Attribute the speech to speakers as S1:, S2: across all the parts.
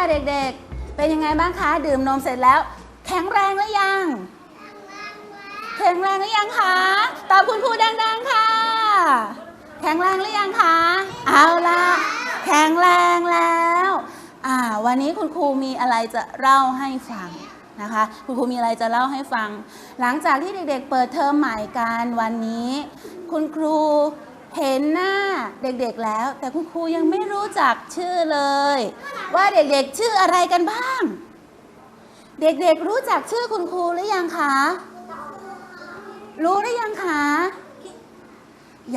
S1: ค่ะเด็กๆ เป็นยังไงบ้างคะ ดื่มนมเสร็จแล้ว แข็งแรงหรือยัง แข็งแรงหรือยังคะ ตอบคุณครูดังๆค่ะ แข็งแรงหรือยังคะ เอาละแข็งแรงแล้ว อ่า วันนี้คุณครูมีอะไรจะเล่าให้ฟังนะคะคุณครูมีอะไรจะเล่าให้ฟัง หลังจากที่เด็กๆ เปิดเทอมใหม่กันวันนี้ คุณครู เห็นหน้าเด็กๆแล้ว แต่คุณครูยังไม่รู้จักชื่อเลย ว่าเด็กๆชื่ออะไรกันบ้าง เด็กๆรู้จักชื่อคุณครูหรือยังคะ รู้หรือยังคะ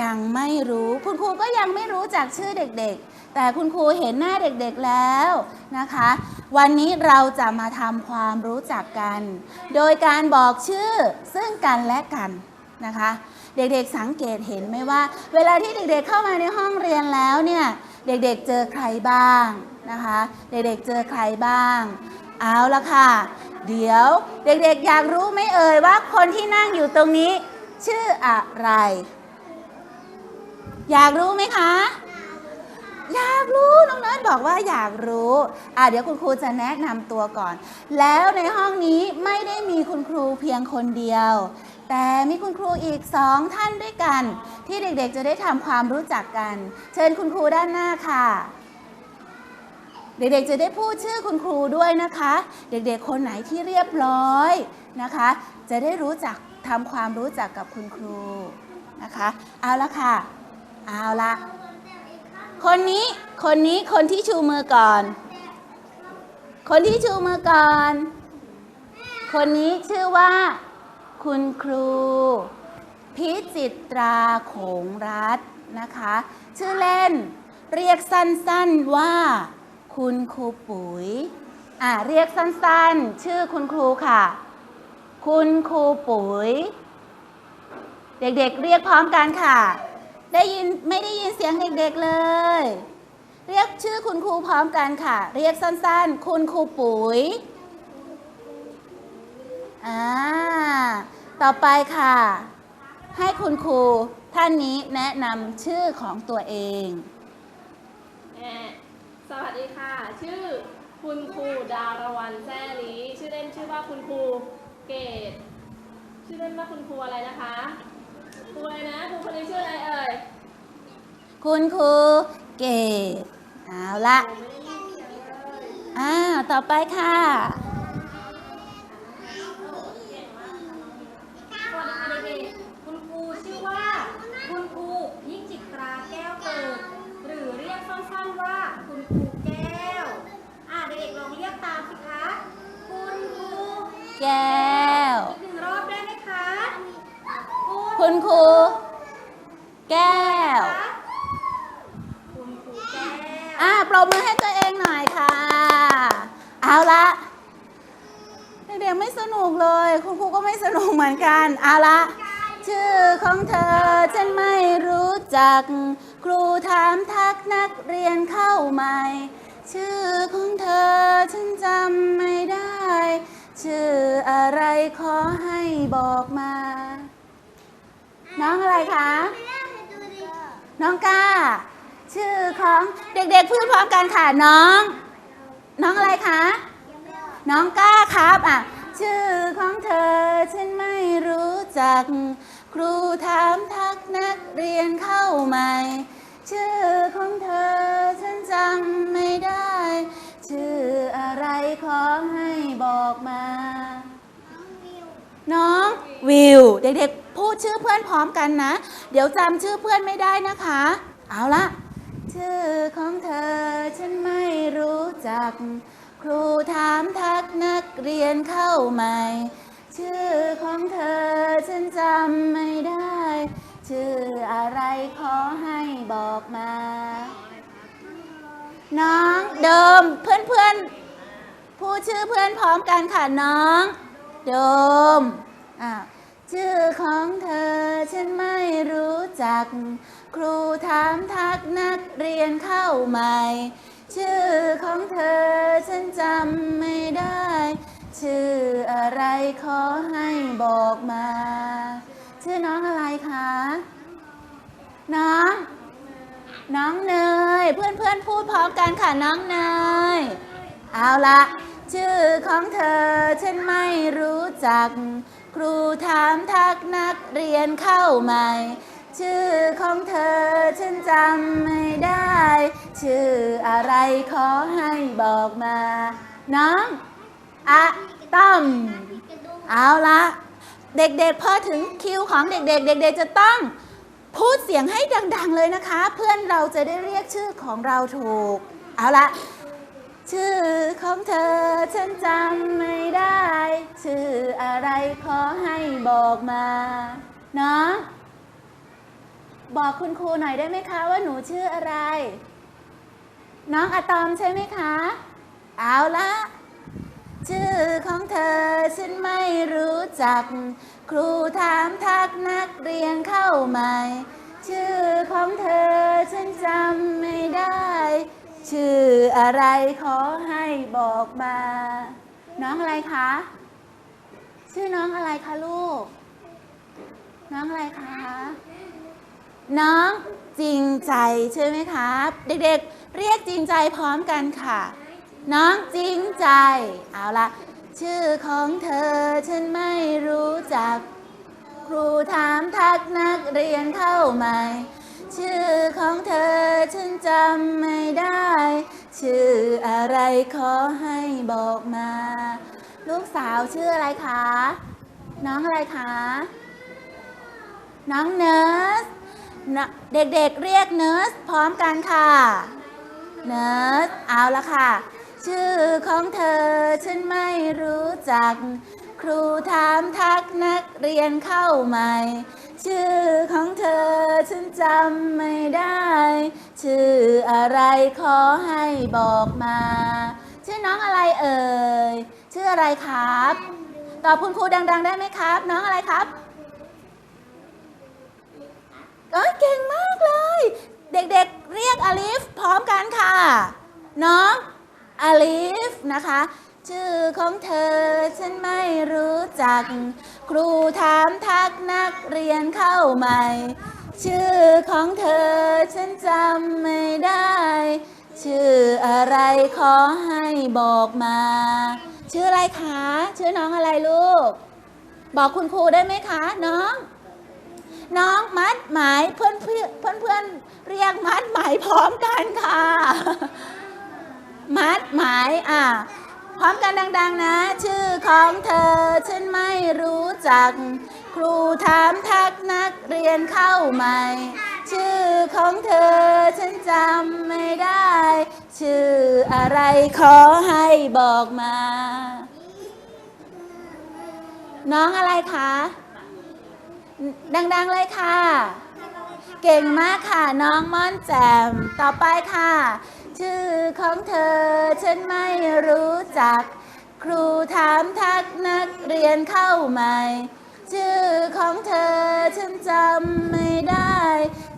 S1: ยังไม่รู้คุณครูก็ยังไม่รู้จักชื่อเด็กๆ แต่คุณครูเห็นหน้าเด็กๆแล้วนะคะ วันนี้เราจะมาทำความรู้จักกัน โดยการบอกชื่อซึ่งกันและกันนะคะ เด็กๆสังเกตเห็นไหมว่า เวลาที่เด็กๆเข้ามาในห้องเรียนแล้วเนี่ยเด็กๆเจอใครบ้างนะคะ เด็กๆเจอใครบ้าง เอาละค่ะ เดี๋ยวเด็กๆอยากรู้ไหมเอ่ยว่าคนที่นั่งอยู่ตรงนี้ ชื่ออะไร อยากรู้ไหมคะอยากรู้น้องเนิร์ดบอกว่าอยากรู้อะเดี๋ยวคุณครูจะแนะนำตัวก่อน แล้วในห้องนี้ไม่ได้มีคุณครูเพียงคนเดียว แต่มีคุณครูอีกสองท่านด้วยกัน ที่เด็กๆจะได้ทำความรู้จักกัน เชิญคุณครูด้านหน้าค่ะ เด็กๆจะได้พูดชื่อคุณครูด้วยนะคะ เด็กๆคนไหนที่เรียบร้อยนะคะ จะได้รู้จักทำความรู้จักกับคุณครูนะคะ เอาละค่ะ เอาละคนนี้คนนี้คนที่ชูมือก่อน คนที่ชูมือก่อน คนนี้ชื่อว่า คุณครู พิจิตราโขงรัตน์นะคะ ชื่อเล่นเรียกสั้นๆว่า คุณครูปุ๋ยอ่าเรียกสั้นๆ ชื่อคุณครูค่ะ คุณครูปุ๋ย เด็กๆ เรียกพร้อมกันค่ะ ได้ยินไม่ได้ยินเสียงเด็กๆเลย เรียกชื่อคุณครูพร้อมกันค่ะ เรียกสั้นๆ คุณครูปุ๋ยอ่า ต่อไปค่ะ ให้คุณครูท่านนี้แนะนำชื่อของตัวเอง
S2: แม่สวัสดีค่ะ ชื่อคุณครูดารวันแซ่ลีชื่อเล่นชื่อว่าคุณครูเกตชื่อเล่นว่าคุณครูอะไรนะคะครูอะไรนะครูคนนี้ชื่ออะไรเอ่ย
S1: คุณครูเกดเอาละอ่าต่อไปค่ะ
S3: ยกสั้นๆว่าคุณครูแก้ว อ่าเด็กๆลองเรียกตามสิคะ คุณครู
S1: แก้ว
S3: อีกหนึ่งรอบได้ไหมคะ
S1: คุณครู แก้ว
S3: คุณครูแก้ว
S1: อ่าปรบมือให้ตัวเองหน่อยค่ะ เอาละเด็กๆไม่สนุกเลย คุณครูก็ไม่สนุกเหมือนกัน เอาละชื่อของเธอฉันไม่รู้จัก ครูถามทักนักเรียนเข้าใหม่ ชื่อของเธอฉันจำไม่ได้ ชื่ออะไรขอให้บอกมา น้องอะไรคะ น้องก้าชื่อของเด็กๆพูดพร้อมกันค่ะน้อง น้องอะไรคะ น้องก้าครับอะชื่อของเธอฉันไม่รู้จัก ครูถามทักนักเรียนเข้าใหม่ ชื่อของเธอฉันจำไม่ได้ ชื่ออะไรขอให้บอกมา น้องวิว เด็กๆ พูดชื่อเพื่อนพร้อมกันนะ เดี๋ยวจำชื่อเพื่อนไม่ได้นะคะ เอาละชื่อของเธอฉันไม่รู้จัก ครูถามทักนักเรียนเข้าใหม่ ชื่อของเธอฉันจำไม่ได้ ชื่ออะไรขอให้บอกมา น้องเดิมเพื่อนๆพูดชื่อเพื่อนพร้อมกันค่ะน้องโดมอะชื่อของเธอฉันไม่รู้จัก ครูถามทักนักเรียนเข้าใหม่ ชื่อของเธอฉันจำไม่ได้ ชื่ออะไรขอให้บอกมา ชื่อน้องอะไรคะ น้อง น้องเนย เพื่อนๆพูดพร้อมกันค่ะน้องเนย เอาละชื่อของเธอฉันไม่รู้จัก ครูถามทักนักเรียนเข้าใหม่ ชื่อของเธอฉันจำไม่ได้ ชื่ออะไรขอให้บอกมา น้องอะต้อมเอาละ เด็กๆพอถึงคิวของเด็ก ๆ เด็ก ๆ จะต้องพูดเสียงให้ดัง ๆ เลยนะคะ เพื่อนเราจะได้เรียกชื่อของเราถูก เอาละชื่อของเธอฉันจำไม่ได้ ชื่ออะไรขอให้บอกมาเนาะบอกคุณครูหน่อยได้ไหมคะว่าหนูชื่ออะไร น้องอะตอมใช่ไหมคะ เอาละ ชื่อของเธอฉันไม่รู้จัก ครูถามทักนักเรียนเข้าใหม่ ชื่อของเธอฉันจำไม่ได้ ชื่ออะไรขอให้บอกมา น้องอะไรคะ ชื่อน้องอะไรคะลูก น้องอะไรคะ น้องจริงใจใช่ไหมครับ เด็กๆ เรียกจริงใจพร้อมกันค่ะ น้องจริงใจ เอาละชื่อของเธอฉันไม่รู้จัก ครูถามทักนักเรียนเข้าใหม่ ชื่อของเธอฉันจำไม่ได้ ชื่ออะไรขอให้บอกมา ลูกสาวชื่ออะไรคะ น้องอะไรคะ น้องเนิร์สเด็กๆเรียกเนิร์สพร้อมกันค่ะ เนิร์สเอาละค่ะ ชื่อของเธอฉันไม่รู้จัก ครูถามทักนักเรียนเข้าใหม่ ชื่อของเธอฉันจำไม่ได้ ชื่ออะไรขอให้บอกมา ชื่อน้องอะไรเอ่ย ชื่ออะไรครับ ตอบคุณครูดัง ๆ ได้ไหมครับ น้องอะไรครับเอ้ยเก่งมากเลย เด็กๆเรียกอลิฟพร้อมกันค่ะ น้อง อลิฟนะคะ ชื่อของเธอฉันไม่รู้จัก ครูถามทักนักเรียนเข้าใหม่ ชื่อของเธอฉันจำไม่ได้ ชื่ออะไรขอให้บอกมา ชื่ออะไรคะ ชื่อน้องอะไรลูก บอกคุณครูได้ไหมคะน้องน้องมัดหมายเพื่อนเพื่อนเพื่อนเรียกมัดหมายพร้อมกันค่ะ มัดหมายอะพร้อมกันดัง ๆ นะ ชื่อของเธอฉันไม่รู้จัก ครูถามทักนักเรียนเข้าใหม่ ชื่อของเธอฉันจำไม่ได้ ชื่ออะไรขอให้บอกมา น้องอะไรคะ ดัง ๆ เลยค่ะ เก่งมากค่ะ น้องม่อนแจมต่อไปค่ะ ชื่อของเธอฉันไม่รู้จัก ครูถามทักนักเรียนเข้าใหม่ ชื่อของเธอฉันจำไม่ได้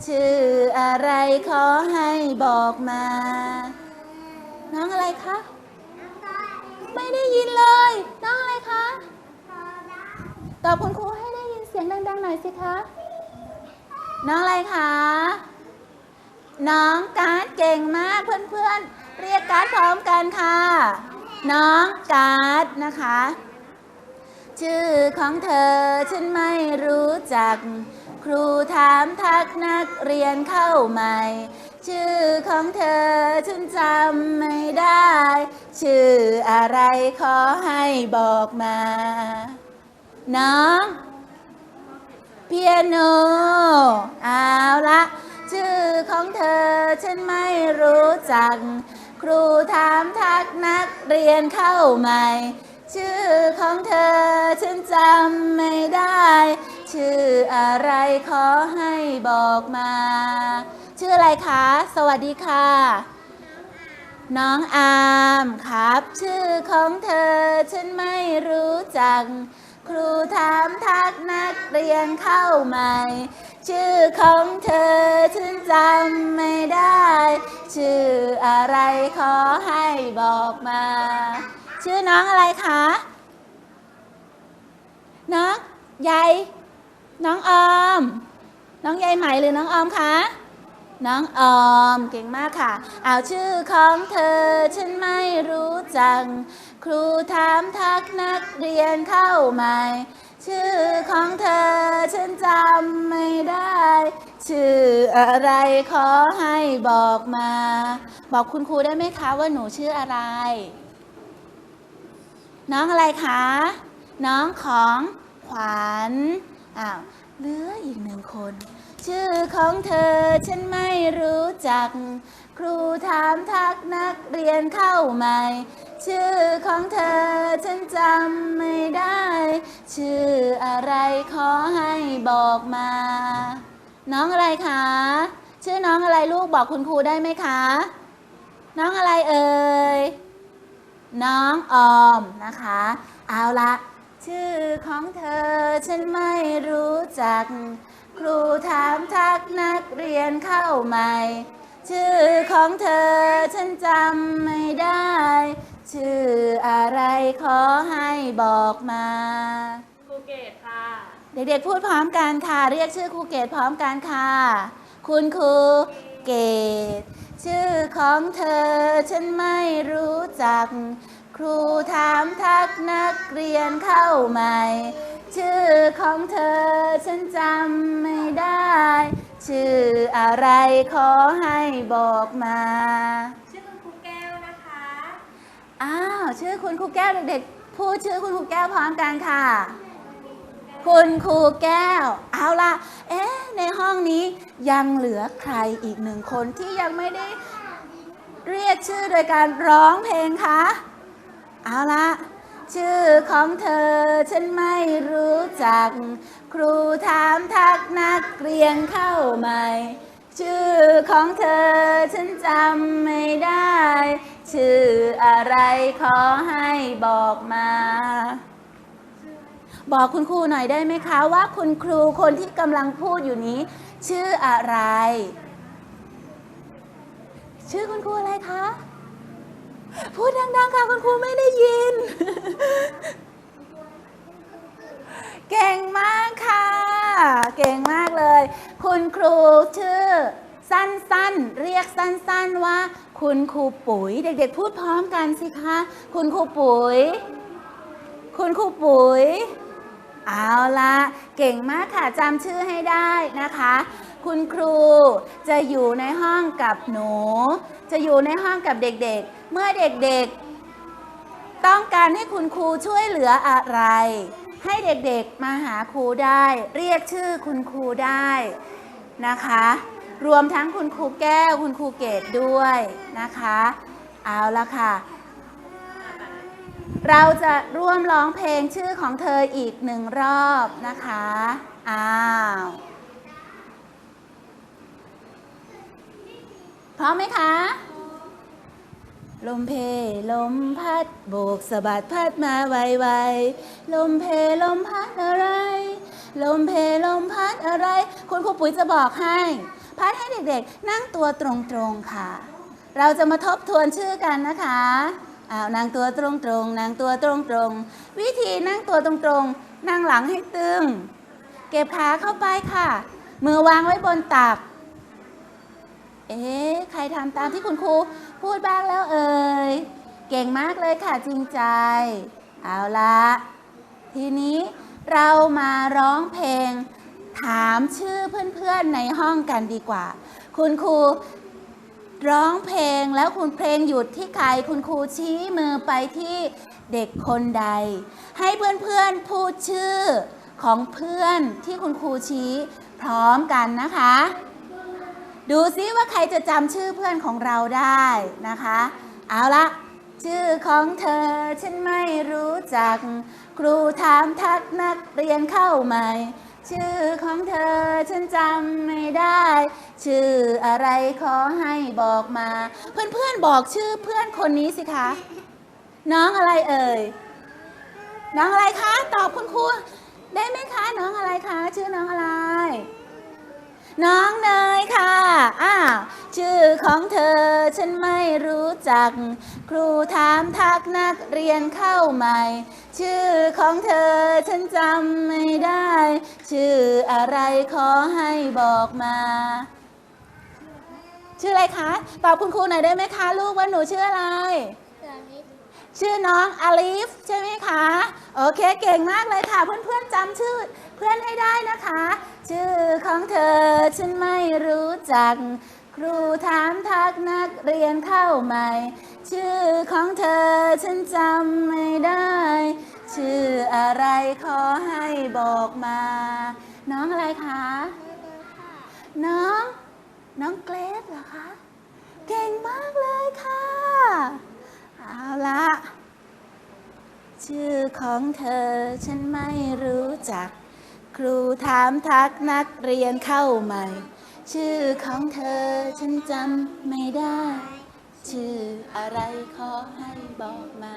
S1: ชื่ออะไรขอให้บอกมา น้องอะไรคะ ไม่ได้ยินเลย น้องอะไรคะ ตอบคุณครูให้ได้ยินเสียงดังๆหน่อยสิคะ น้องอะไรคะ น้องการ์ดเก่งมากเพื่อนๆ เรียกการ์ดพร้อมกันค่ะ น้องการ์ดนะคะ ชื่อของเธอฉันไม่รู้จัก ครูถามทักนักเรียนเข้าใหม่ ชื่อของเธอฉันจำไม่ได้ ชื่ออะไรขอให้บอกมา น้อง เปียโน เอาละ ชื่อของเธอฉันไม่รู้จัก ครูถามทักนักเรียนเข้าใหม่ ชื่อของเธอฉันจำไม่ได้ ชื่ออะไรขอให้บอกมา ชื่ออะไรคะ สวัสดีค่ะน้องอามครับ ชื่อของเธอฉันไม่รู้จัก ครูถามทักนักเรียนเข้าใหม่ ชื่อของเธอฉันจำไม่ได้ ชื่ออะไรขอให้บอกมา ชื่อน้องอะไรคะน้องใยน้องออม น้องใยไหมหรือน้องออมคะน้องออมเก่งมากค่ะ เอาชื่อของเธอฉันไม่รู้จักครูถามทักนักเรียนเข้าใหม่ ชื่อของเธอฉันจำไม่ได้ ชื่ออะไรขอให้บอกมา บอกคุณครูได้ไหมคะว่าหนูชื่ออะไร น้องอะไรคะ น้องของขวัญอ้าวเหลืออีกหนึ่งคน ชื่อของเธอฉันไม่รู้จัก ครูถามทักนักเรียนเข้าใหม่ ชื่อของเธอฉันจำไม่ได้ ชื่ออะไรขอให้บอกมา น้องอะไรคะ ชื่อน้องอะไรลูกบอกคุณครูได้ไหมคะ น้องอะไรเอ่ย น้องออมนะคะ เอาละชื่อของเธอฉันไม่รู้จัก ครูถามทักนักเรียนเข้าใหม่ ชื่อของเธอฉันจำไม่ได้ ชื่ออะไรขอให้บอกมา
S2: ครูเกตค่ะ
S1: เด็กๆพูดพร้อมกันค่ะ เรียกชื่อครูเกตพร้อมกันค่ะ คุณครูเกต ชื่อของเธอฉันไม่รู้จัก ครูถามทักนักเรียนเข้าใหม่ ชื่อของเธอฉันจำไม่ได้ ชื่ออะไรขอให้บอกมา
S3: ชื่อคุณครูแก้วนะคะ
S1: อ้าวชื่อคุณครูแก้วเด็กๆพูดชื่อคุณครูแก้วพร้อมกันค่ะ คุณครูแก้ว เอาล่ะ เอ๊ะในห้องนี้ยังเหลือใครอีกหนึ่งคนที่ยังไม่ได้เรียกชื่อโดยการร้องเพลงคะเอาละชื่อของเธอฉันไม่รู้จัก ครูถามทักนักเรียนเข้าใหม่ ชื่อของเธอฉันจำไม่ได้ ชื่ออะไรขอให้บอกมา บอกคุณครูหน่อยได้ไหมคะว่าคุณครูคนที่กำลังพูดอยู่นี้ ชื่ออะไร ชื่อคุณครูอะไรคะ พูดดังๆค่ะคุณครูไม่ได้ยิน เก่งมากค่ะ เก่งมากเลย คุณครูชื่อ สั้นๆ เรียกสั้นๆว่า คุณครูปุ๋ย เด็กๆ พูดพร้อมกันสิคะ คุณครูปุ๋ย คุณครูปุ๋ย เอาละเก่งมากค่ะจำชื่อให้ได้นะคะ คุณครูจะอยู่ในห้องกับหนู จะอยู่ในห้องกับเด็กๆ เมื่อเด็กๆ ต้องการให้คุณครูช่วยเหลืออะไร ให้เด็กๆมาหาครูได้ เรียกชื่อคุณครูได้นะคะ รวมทั้งคุณครูแก้ว คุณครูเกดด้วยนะคะ เอาละค่ะ เราจะร่วมร้องเพลงชื่อของเธออีกหนึ่งรอบนะคะ อ้าวพร้อมไหมคะ ลมเพลมพัดโบกสะบัดพัดมาไวๆ ลมเพลมพัดอะไร ลมเพลมพัดอะไร คุณครูปุ๋ยจะบอกให้ พัดให้เด็กๆ นั่งตัวตรงๆค่ะ เราจะมาทบทวนชื่อกันนะคะอ้าวนั่งตัวตรงๆนั่งตัวตรงๆ วิธีนั่งตัวตรงๆ นั่งหลังให้ตึง เก็บขาเข้าไปค่ะ มือวางไว้บนตัก เอ๊ะ ใครทำตามที่คุณครูพูดบ้างแล้วเอ่ย เก่งมากเลยค่ะจริงใจ เอาละทีนี้เรามาร้องเพลง ถามชื่อเพื่อนๆในห้องกันดีกว่า คุณครูร้องเพลงแล้วคุณเพลงหยุดที่ใครคุณครูชี้มือไปที่เด็กคนใด ให้เพื่อนๆพูดชื่อของเพื่อนที่คุณครูชี้พร้อมกันนะคะ ดูซิว่าใครจะจำชื่อเพื่อนของเราได้นะคะ เอาละชื่อของเธอฉันไม่รู้จัก ครูถามทักนักเรียนเข้าใหม่ ชื่อของเธอฉันจำไม่ได้ ชื่ออะไรขอให้บอกมา เพื่อนๆบอกชื่อเพื่อนคนนี้สิคะ น้องอะไรเอ่ย น้องอะไรคะ ตอบคุณครูได้ไหมคะ น้องอะไรคะ ชื่อน้องอะไร น้องเนยค่ะอ้าวชื่อของเธอฉันไม่รู้จัก ครูถามทักนักเรียนเข้าใหม่ ชื่อของเธอฉันจำไม่ได้ ชื่ออะไรขอให้บอกมา ชื่ออะไรคะ ตอบคุณครูหน่อยได้ไหมคะ ลูกว่าหนูชื่ออะไร ชื่อน้องอลิฟใช่ไหมคะ โอเคเก่งมากเลยค่ะ เพื่อนๆจำชื่อเพื่อนให้ได้นะคะ ชื่อของเธอฉันไม่รู้จัก ครูถามทักนักเรียนเข้าใหม่ ชื่อของเธอฉันจำไม่ได้ ชื่ออะไรขอให้บอกมา น้องอะไรคะ น้อง น้องเกรซเหรอคะ เก่งมากเลยค่ะ เอาละชื่อของเธอฉันไม่รู้จัก ครูถามทักนักเรียนเข้าใหม่ ชื่อของเธอฉันจำไม่ได้ ชื่ออะไรขอให้บอกมา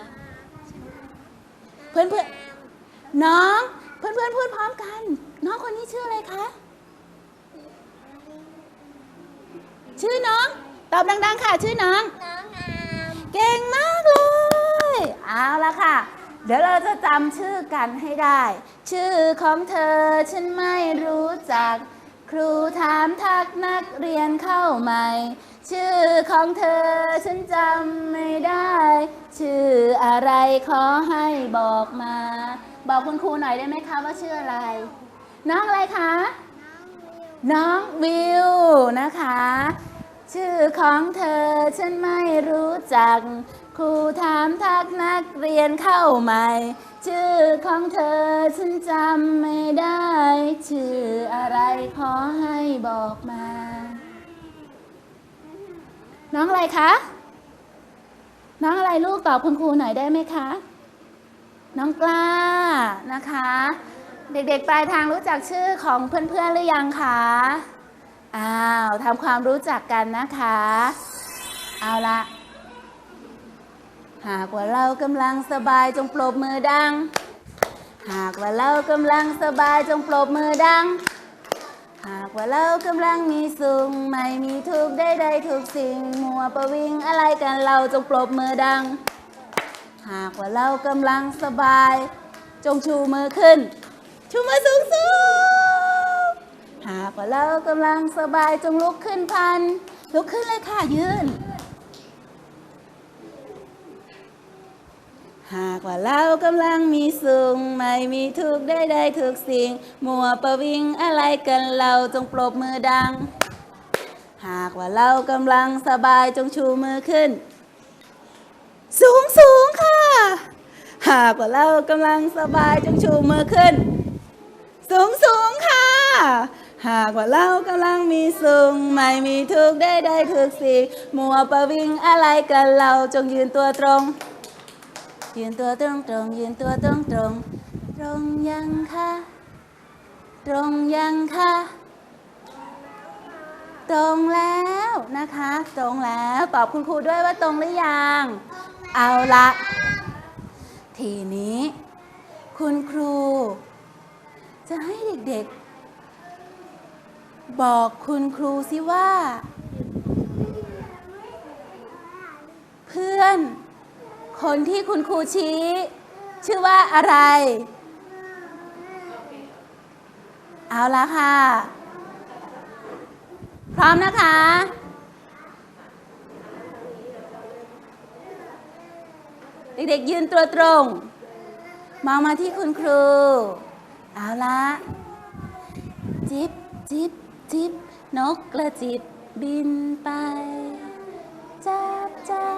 S1: เพื่อนเพื่อนๆน้องเพื่อนเพื่อนๆพูดพร้อมกัน น้องคนนี้ชื่ออะไรคะ ชื่อน้อง ตอบดัง ๆ ค่ะ ชื่อน้องเก่งมากเลย เอาละค่ะ เดี๋ยวเราจะจำชื่อกันให้ได้ ชื่อของเธอฉันไม่รู้จัก ครูถามทักนักเรียนเข้าใหม่ ชื่อของเธอฉันจำไม่ได้ ชื่ออะไรขอให้บอกมา บอกคุณครูหน่อยได้ไหมคะว่าชื่ออะไร น้องอะไรคะ น้องวิวนะคะ ชื่อของเธอฉันไม่รู้จัก ครูถามทักนักเรียนเข้าใหม่ ชื่อของเธอฉันจำไม่ได้ ชื่ออะไรขอให้บอกมา น้องอะไรคะ น้องอะไรลูกตอบคุณครูหน่อยได้ไหมคะ น้องกล้านะคะ เด็กๆปลายทางรู้จักชื่อของเพื่อนๆหรือยังคะอ้าวทำความรู้จักกันนะคะ เอาละ หากว่าเรากำลังสบายจงปรบมือดัง หากว่าเรากำลังสบายจงปรบมือดัง หากว่าเรากำลังมีสุขไม่มีทุกข์ใดๆทุกสิ่ง มัวประวิงอะไรกันเราจงปรบมือดัง หากว่าเรากำลังสบาย จงชูมือขึ้น ชูมือสูงสูงหากว่าเรากำลังสบายจงลุกขึ้นพันลุกขึ้นเลยค่ะยืน หากว่าเรากำลังมีสุขไม่มีทุกข์ใดๆทุกสิ่ง มัวประวิงอะไรกันเราจงปรบมือดัง หากว่าเรากำลังสบายจงชูมือขึ้น สูงสูงค่ะ หากว่าเรากำลังสบายจงชูมือขึ้น สูงสูงค่ะ หากว่าเรากำลังมีสุขไม่มีทุกข์ได้ได้ทุกสิ่ง มัวประวิงอะไรกันเราจงยืนตัวตรง ยืนตัวตรงตรงยืนตัวตรงตรงตรงยังค่ะตรงยังค่ะตรงแล้วนะคะ ตรงแล้วตอบคุณครูด้วยว่าตรงหรือยัง เอาละทีนี้ คุณครู จะให้เด็กๆ บอกคุณครูสิว่า เพื่อน คนที่คุณครูชี้ ชื่อว่าอะไร เอาละค่ะ พร้อมนะคะ เด็กๆยืนตัวตรง มองมาที่คุณครู เอาละจิบจิบจิบนกกระจิบบินไปจับจับ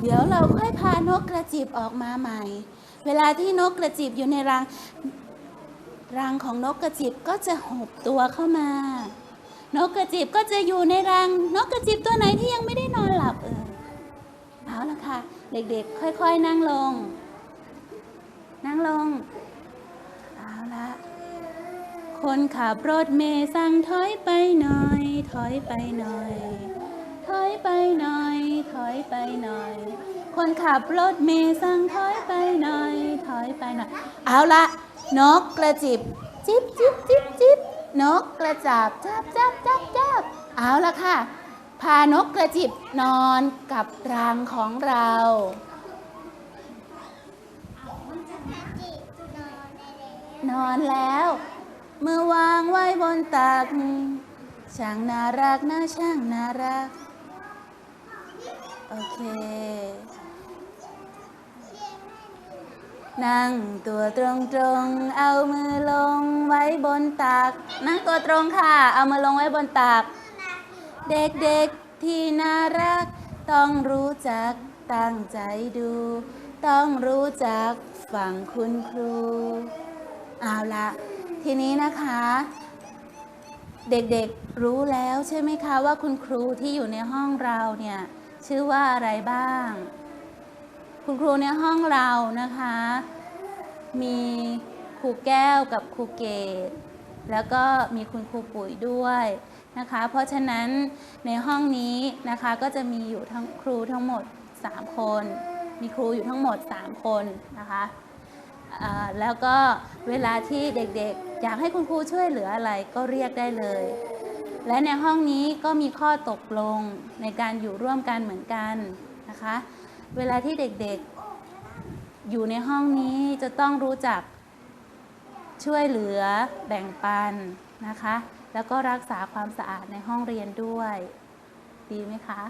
S1: เดี๋ยวเราค่อยพานกกระจิบออกมาใหม่ เวลาที่นกกระจิบอยู่ในรังรังของนกกระจิบก็จะหดตัวเข้ามา นกกระจิบก็จะอยู่ในรัง นกกระจิบตัวไหนที่ยังไม่ได้นอนหลับเออเอาละค่ะ เด็กๆ ค่อยๆ นั่งลง นั่งลง เอาละคนขับรถเมย์สั่งถอยไปหน่อย ถอยไปหน่อย ถอยไปหน่อย ถอยไปหน่อย คนขับรถเมย์สั่งถอยไปหน่อย ถอยไปหน่อย เอาละนกกระจิบ จิบจิบจิบจิบนกกระจับจับจับจับจับเอาละค่ะ พานกกระจิบนอนกับรังของเรานอนแล้ว เมื่อวางไว้บนตัก ช่างน่ารักนะช่างน่ารัก โอเค นั่งตัวตรงตรงๆเอามือลงไว้บนตัก นั่งตัวตรงค่ะ เอามือลงไว้บนตัก เด็กๆที่น่ารัก ต้องรู้จักตั้งใจดู ต้องรู้จักฟังคุณครู เอาละทีนี้นะคะ เด็กๆรู้แล้วใช่ไหมคะว่าคุณครูที่อยู่ในห้องเราเนี่ย ชื่อว่าอะไรบ้าง คุณครูในห้องเรานะคะ มีครูแก้วกับครูเกตแล้วก็มีคุณครูปุ๋ยด้วยนะคะ เพราะฉะนั้นในห้องนี้นะคะก็จะมีอยู่ทั้งครูทั้งหมด 3 คน มีครูอยู่ทั้งหมด 3 คนนะคะแล้วก็เวลาที่เด็กๆ อยากให้คุณครูช่วยเหลืออะไรก็เรียกได้เลย และในห้องนี้ก็มีข้อตกลงในการอยู่ร่วมกันเหมือนกันนะคะ เวลาที่เด็กๆ อยู่ในห้องนี้จะต้องรู้จักช่วยเหลือแบ่งปันนะคะ แล้วก็รักษาความสะอาดในห้องเรียนด้วย ดีไหมคะ